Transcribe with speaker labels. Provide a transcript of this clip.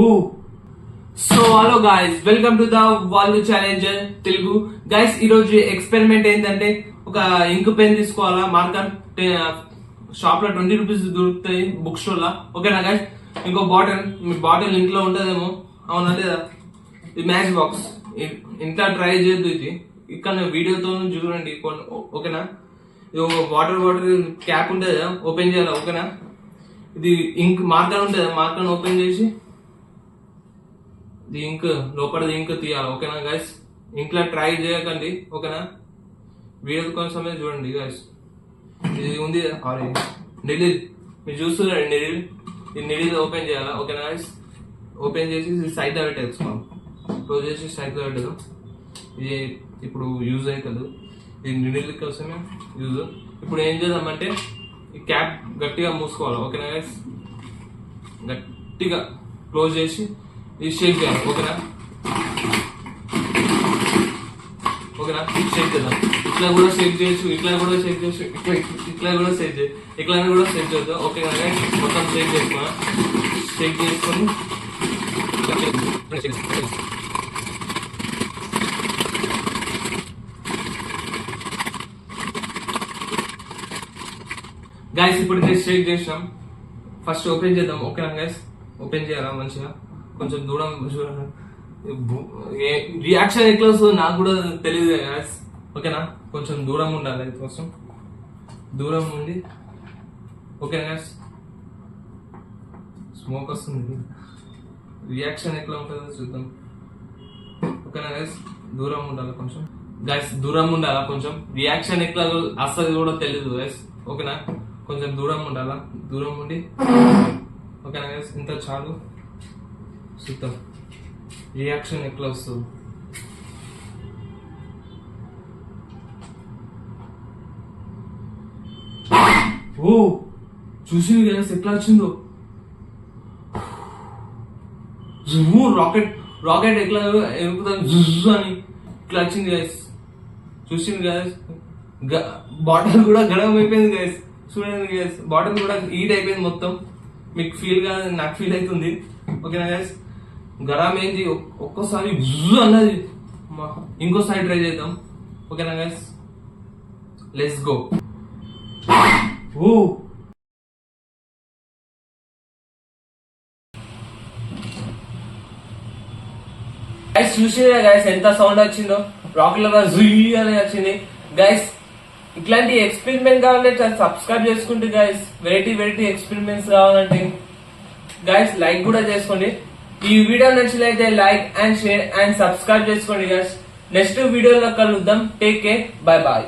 Speaker 1: Oh so hello guys welcome to the value challenge Telugu guys ఈ రోజు experiment ఏంటంటే ఒక ఇంక్ పెన్ తీసుకోవాలా? మార్కర్ షాప్లో ట్వంటీ రూపీస్ దొరుకుతాయి బుక్ స్టోర్లో. ఓకేనా గైస్ ఇంకో బాటిల్ మీ బాటిల్ ఇంట్లో ఉంటుందేమో? అవునా లేదా? ఇది మ్యాచ్ బాక్స్ ఇంట్లో ట్రై చేయొద్దు ఇది. ఇక్కడ వీడియోతో చూడండి. ఓకేనా? ఇది ఒక వాటర్ బాటిల్ క్యాప్ ఉంటుంది ఓపెన్ చేయాలా? ఓకేనా? ఇది ఇంక్ మార్కర్ ఉంటుంది మార్కర్ ఓపెన్ చేసి ఇది ఇంక్ లోపల ఇంక్ తీయాలి ఓకేనా గైస్ ఇంట్లో ట్రై చేయకండి ఓకేనా? వీడియో కోసమే చూడండి గైస్ ఇది ఉంది సారీ నిడిల్ మీరు చూస్తున్నారండి నిడిల్ ఈ నిడిల్ ఓపెన్ చేయాలా ఓకేనా గైస్ ఓపెన్ చేసి సైడ్లో పెట్టేసుకోవాలి క్లోజ్ చేసి సైడ్లో పెట్టదు ఇది ఇప్పుడు యూజ్ అవుతుంది ఇది నిడిల్ కోసమే యూజ్ ఇప్పుడు ఏం చేద్దామంటే ఈ క్యాప్ గట్టిగా మూసుకోవాలి ఓకేనా గైస్ గట్టిగా క్లోజ్ చేసి ఇది షేక్ చేయాలి ఓకేనా ఓకేనా షేక్ చేద్దాం ఇట్లా కూడా షేక్ చేయొచ్చు ఇట్లా కూడా షేక్ చేయొచ్చు ఇట్లా ఇట్లా కూడా షేక్ చేయ ఇట్లా కూడా షేక్ చేద్దాం ఓకే మొత్తం షేక్ చేసుకున్నా షేక్ చేసుకొని గాయస్ ఇప్పుడు షేక్ చేసినాం. ఫస్ట్ ఓపెన్ చేద్దాం. ఓకేనా గాయస్ ఓపెన్ చేయాలా మంచిగా? కొంచెం దూరం చూడాలి రియాక్షన్ ఎట్లా వస్తుందో నాకు కూడా తెలియదు ఓకేనా? కొంచెం దూరం ఉండాలి కోసం. దూరం ఉండి. ఓకేనా గైస్ స్మోక్ వస్తుంది. రియాక్షన్ ఎట్లా ఉంటుందో చూద్దాం. ఓకేనా గైస్ దూరం ఉండాలి కొంచెం? గైస్ దూరం ఉండాలా కొంచెం? రియాక్షన్ ఎట్లా అస్సలు కూడా తెలియదు గైస్ ఓకేనా? కొంచెం దూరం ఉండాలా? దూరం ఉండి. ఓకేనా గైస్ ఇంత చాలు. చూద్దాం రియాక్షన్ ఎట్లా వస్తుంది ఓ చూసింది గైస్ ఎట్లా వచ్చిందో. జువ్వు రాకెట్ రాకెట్ ఎట్లా ఎగురుతుంది జుజ్జు అని ఇట్లా వచ్చింది గైస్ చూసింది గైస్ బాటిల్ కూడా గడవం అయిపోయింది గైస్ చూడండి గైస్ బాటిల్ కూడా హీట్ అయిపోయింది మొత్తం. మీకు ఫీల్ కాదు నాకు ఫీల్ అవుతుంది. ఓకేనా గైస్ గరం ఏంది ఒక్కోసారి అన్నది. ఇంకోసారి ట్రై చేద్దాం. ఓకేనా guys let's go oh! Guys చూసే గైస్ ఎంత సౌండ్ వచ్చిందో? రాకెట్లో జుయ్ అని వచ్చింది. గైస్ ఇట్లాంటి ఎక్స్పెరిమెంట్ కావాలంటే సబ్స్క్రైబ్ చేసుకుంటే గైస్ వెరైటీ వెరైటీ ఎక్స్పెరిమెంట్స్ కావాలంటే గైస్ లైక్ కూడా చేసుకోండి. ఈ వీడియో నచ్చినట్లయితే like and share and subscribe చేసుకోండి గైస్ నెక్స్ట్ వీడియోలో కలుద్దాం. Take care bye bye